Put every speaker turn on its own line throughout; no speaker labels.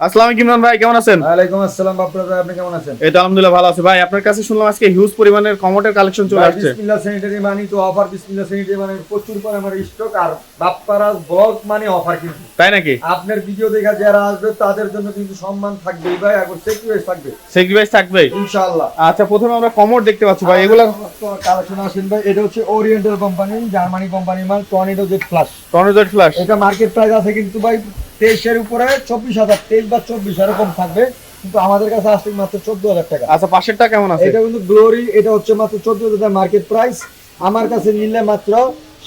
আসসালামু আলাইকুম ইমরান ভাই কেমন আছেন?
ওয়ালাইকুম আসসালাম বাবুরা ভাই আপনি কেমন আছেন?
এই তো আলহামদুলিল্লাহ ভালো আছি। ভাই আপনার কাছে শুনলাম আজকে হিউজ পরিমাণের কমোটের কালেকশন চলে আসছে।
বিসমিল্লাহ স্যানিটারি মানি তো অফার বিসমিল্লাহ স্যানিটারি মানে প্রচুর পরিমাণে স্টক আর বাপ্পারাজ ব্লগ মানে অফার কিন্তু।
তাই নাকি?
আপনার ভিডিও দেখা যারা আসবে তাদের জন্য কিন্তু সম্মান থাকবে। ভাই এখন সেক্রিফাইস থাকবে।
থাকবে?
ইনশাআল্লাহ।
আচ্ছা প্রথমে আমরা কমোট দেখতে পাচ্ছি। ভাই এগুলা
কালেকশন আসেন ভাই এটা হচ্ছে ওরিয়েন্টাল কোম্পানি জার্মানি কোম্পানি মাল Tornado jet plus
Tornado flash
এটা মার্কেট প্রাইস আছে কিন্তু ভাই তেইশের উপরে চব্বিশ হাজার তেইশ বা চব্বিশ এরকম থাকবে। কিন্তু আমাদের কাছে আসছে মাত্র চোদ্দ হাজার টাকা।
আচ্ছা পাশেরটা কেমন আছে?
এটা কিন্তু গ্লোরি এটা হচ্ছে মাত্র চোদ্দ হাজার মার্কেট প্রাইস আমার কাছে নিলে মাত্র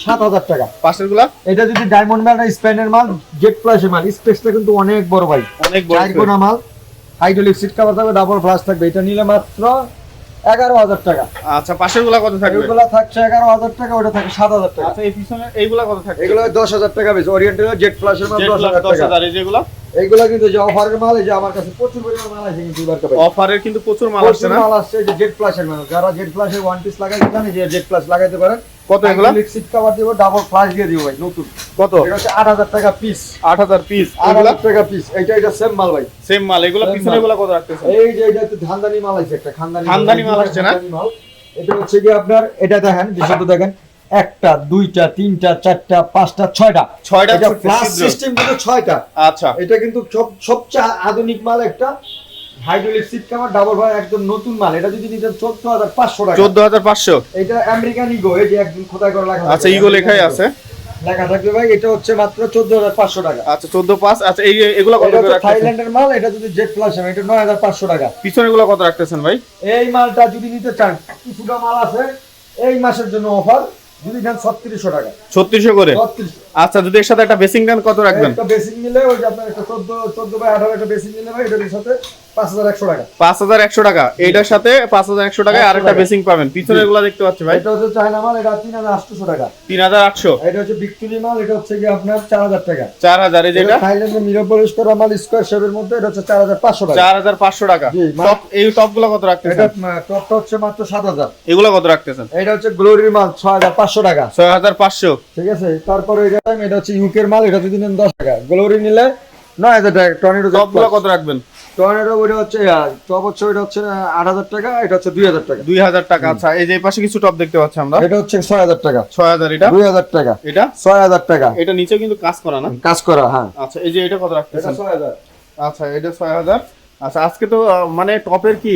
সাত হাজার টাকা।
পাশেরগুলা
এটা যদি ডায়মন্ড মাল স্পেনের মাল জেট প্লাসের মাল। স্পেসটা কিন্তু অনেক বড় ভাই।
অনেক বড়
মাল। হাইড্রোলিক সিট কভার থাকবে ডাবল ফ্লাশ থাকবে। এটা নিলে মাত্র এগারো হাজার টাকা।
আচ্ছা পাশেরগুলা কত থাকবে?
এগুলা থাকছে এগারো হাজার টাকা ওটা থাকে সাত হাজার টাকা।
আচ্ছা এই পিছনে এইগুলা কত থাকে
এগুলো দশ হাজার টাকা বেশি। ওরিয়েন্টাল জেট ফ্লাশের মাল দশ হাজার
10,000
টাকা।
যেগুলা?
এইগুলো কিন্তু যে অফারের মাল এই যে আমার কাছে প্রচুর পরিমাণ মাল আছে কিন্তু এবার
অফারের কিন্তু প্রচুর মাল আসছে না?
মাল আসছে যে জেট প্লাসের মাল। যারা প্লাসের ওয়ান পিস লাগাইতে চান যে জেট প্লাস লাগাইতে পারেন।
কত এগুলা?
সিট কভার দিব ডাবল ফ্লাশ দিয়ে দিব ভাই নতুন।
কত?
এটা হচ্ছে আট হাজার টাকা পিস
আট হাজার পিস
আট
এগুলা?
হাজার টাকা পিস এইটা এটা সেম মাল ভাই।
সেম মাল এগুলা পিছনে
মাল।
গুলা কত রাখতেছেন?
এই যে এটা একটু ধানদানি মাল আছে একটা খানদানি
খানদানি মাল আসছে না?
এটা হচ্ছে কি আপনার এটা দেখেন বিশদ দেখেন একটা দুইটা তিনটা চারটা পাঁচটা ছয়টা।
ছয়টা
ফ্লাশ সিস্টেম কিন্তু ছয়টা।
আচ্ছা।
এটা কিন্তু সব সবচেয়ে আধুনিক মাল একটা হাইড্রোলিক সিট কাভার ডাবল ভাই একদম নতুন মাল। এটা যদি হাজার পাঁচশো টাকা।
চোদ্দ হাজার পাঁচশো?
এটা আমেরিকান ইগো এই যে একদম খোদাই করে লেখা
আচ্ছা ইগো লেখাই আছে।
লেখা থাকবে ভাই এটা হচ্ছে মাত্র চোদ্দ হাজার পাঁচশো টাকা।
আচ্ছা চোদ্দ পাঁচ আচ্ছা এই এগুলা কত করে
থাইল্যান্ডের মাল এটা যদি জেট প্লাস হবে এটা নয় হাজার পাঁচশো টাকা।
পিছনে গুলা কত রাখতেছেন ভাই?
এই মালটা যদি নিতে চান কিছুটা মাল আছে এই মাসের জন্য অফার যদি নেন ছত্রিশশো টাকা।
ছত্রিশশো করে?
ছত্রিশশো।
আচ্ছা যদি এর সাথে একটা বেসিং দেন কত রাখবেন?
একটা বেসিক নিলে ওই যে আপনার একটা চোদ্দ চোদ্দ বাই আঠারো একটা বেসিক নিলে ভাই এটার সাথে পাঁচ হাজার একশো টাকা।
পাঁচ হাজার একশো টাকা। এইটার সাথে পাঁচ হাজার একশো টাকায় আরেকটা বেসিং পাবেন। পিছনে গুলা দেখতে পাচ্ছি ভাই।
এটা হচ্ছে চায়না মাল এটা তিন হাজার আটশোশো টাকা।
তিন হাজার আটশো।
এটা হচ্ছে ভিক্টোরি মাল এটা হচ্ছে কি আপনার চার হাজার টাকা।
চার হাজার এই যেটা?
থাইল্যান্ডের মিরোপলিশ করা মাল স্কোয়ার শেপের মধ্যে এটা হচ্ছে চার হাজার পাঁচশো টাকা।
চার হাজার পাঁচশো টাকা। টপ এই টপগুলা কত
এটা টপটা হচ্ছে মাত্র সাত হাজার।
এগুলা কত রাখতেছেন?
এটা হচ্ছে গ্লোরির মাল ছয় হাজার পাঁচশো টাকা।
ছয় হাজার পাঁচশো।
ঠিক আছে? তারপরে এটা এটা হচ্ছে ইউকের মাল এটা যদি নেন দশ টাকা। গ্লোরি নিলে নয় হাজার টাকা টর্নেডো
টপগুলা কত রাখবেন?
টর্নেডো ওইটা হচ্ছে টপ হচ্ছে ওইটা হচ্ছে আট হাজার টাকা এটা হচ্ছে দুই হাজার টাকা।
দুই হাজার টাকা আচ্ছা এই যে পাশে কিছু টপ দেখতে পাচ্ছি আমরা।
এটা হচ্ছে ছয় হাজার টাকা।
ছয় হাজার এটা?
দুই হাজার টাকা।
এটা?
ছয় হাজার টাকা।
এটা নিচে কিন্তু কাজ করা না?
কাজ করা হ্যাঁ।
আচ্ছা এই যে এটা কত রাখতেছেন?
ছয় হাজার।
আচ্ছা এটা ছয় হাজার। আচ্ছা আজকে তো মানে টপের কি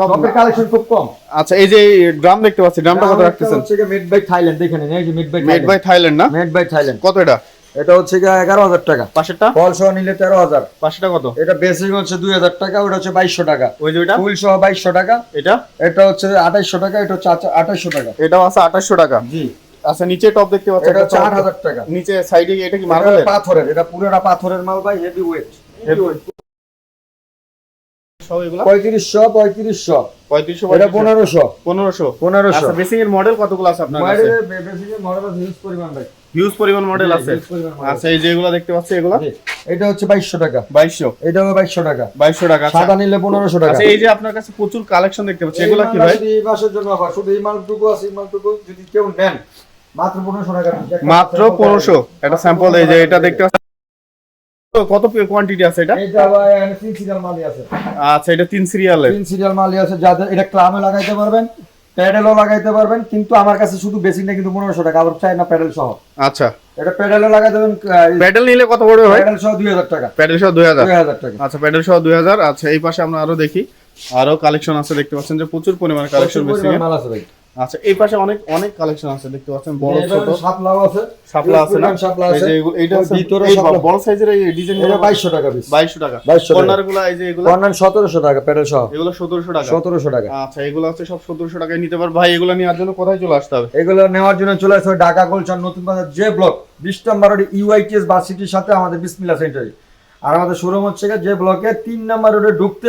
আহ,
কালেকশন খুব কম।
আচ্ছা এই যে ড্রাম দেখতে পাচ্ছি ড্রামটা কত রাখতেছেন?
হচ্ছে মেড বাই থাইল্যান্ড দেখে নিন এই যে made by
made by Thailand না?
মেড বাই থাইল্যান্ড
কত এটা?
এটা হচ্ছে এগারো হাজার টাকা।
পাশেরটা?
ফল সহ নিলে তেরো হাজার।
পাশেরটা কত?
এটা বেসিক হচ্ছে দুই হাজার টাকা ওটা হচ্ছে বাইশশো টাকা।
ওই যে ওইটা?
ফুল সহ বাইশশো টাকা।
এটা?
এটা হচ্ছে আঠাইশশো টাকা এটা হচ্ছে আঠাইশশো টাকা।
এটাও আছে আঠাশশো টাকা?
জি।
আচ্ছা নিচে টপ দেখতে পাচ্ছি
এটা হচ্ছে আট হাজার টাকা।
নিচে সাইডে এটা কি
পাথরের এটা পুরোটা পাথরের মাল ভাই হেভি ওয়েট
সব এগুলা?
পঁয়ত্রিশশো পঁয়ত্রিশশো।
পঁয়ত্রিশশো
এটা পনেরোশো।
পনেরোশো।
পনেরোশো।
আচ্ছা বেসিং এর মডেল কতগুলো আছে আপনার কাছে?
মডেল হিউজ পরিমাণ ভাই।
হিউজ পরিমাণ মডেল আছে।
Huge পরিমাণ model।
আচ্ছা এই যে দেখতে পাচ্ছি এগুলো?
এটা হচ্ছে টাকা। এটা টাকা।
আচ্ছা।
সাদা নিলে পনেরোশো টাকা।
আচ্ছা এই যে আপনার কাছে প্রচুর কালেকশন দেখতে পাচ্ছি এগুলো কি
এই
ভাই
এই মাসের জন্য আবার শুধু এই মালটুকু আছে এই মালটুকু যদি কেউ নেন মাত্র পনেরোশো টাকা।
মাত্র পনেরোশো। একটা স্যাম্পল এই যে এটা দেখতে পাচ্ছি কত কোয়ান্টিটি আছে এটা?
এটা তিন সিরিয়াল মালই আছে।
আচ্ছা এটা তিন
তিন সিরিয়াল মালই আছে যাদের এটা ক্লামে লাগাইতে পারবেন প্যাডেলও লাগাইতে পারবেন কিন্তু আমার কাছে শুধু কিন্তু পনেরোশো টাকা আবার চাই না প্যাডেল সহ।
আচ্ছা।
এটা প্যাডেলও লাগাই দেবেন
প্যাডেল নিলে কত পড়বে ভাই?
প্যাডেল সহ দুই হাজার টাকা।
প্যাডেল সহ দুই হাজার।
টাকা।
আচ্ছা প্যাডেল সহ দুই হাজার। আচ্ছা এই পাশে আমরা আরও দেখি। আরও কালেকশন আছে দেখতে পাচ্ছেন যে প্রচুর পরিমাণে কালেকশন বেশি।
মাল আছে ভাই।
আচ্ছা এই পাশে অনেক অনেক কালেকশন আছে দেখতে পাচ্ছেন বড় ছোট।
শাপলাও আছে।
শাপলা আছে না?
শাপলা
এই
আছে।
এইটা
ভিতরে
বড় সাইজের এই ডিজাইন
এটা বাইশশো টাকা পিস
2200 টাকা।
2200 টাকা।
কর্নারগুলো এই যে এগুলো?
কর্নার সতেরোশো টাকা প্যাডেল সহ।
এগুলো 1700 টাকা।
সতেরোশো টাকা।
আচ্ছা এগুলো হচ্ছে সব 1700 টাকায় নিতে পার ভাই এগুলো নেওয়ার জন্য কোথায় চলে আসতে হবে?
এগুলো নেওয়ার জন্য চলে আসবে ঢাকা গোলচান নতুন বাজার যে ব্লক। বিশ নম্বর রোড ইউআইটিএস বাস সিটির সাথে আমাদের বিসমিল্লা সেন্টারে আর আমাদের শোরুম হচ্ছে যে ব্লকে তিন নম্বর রোডে ঢুকতে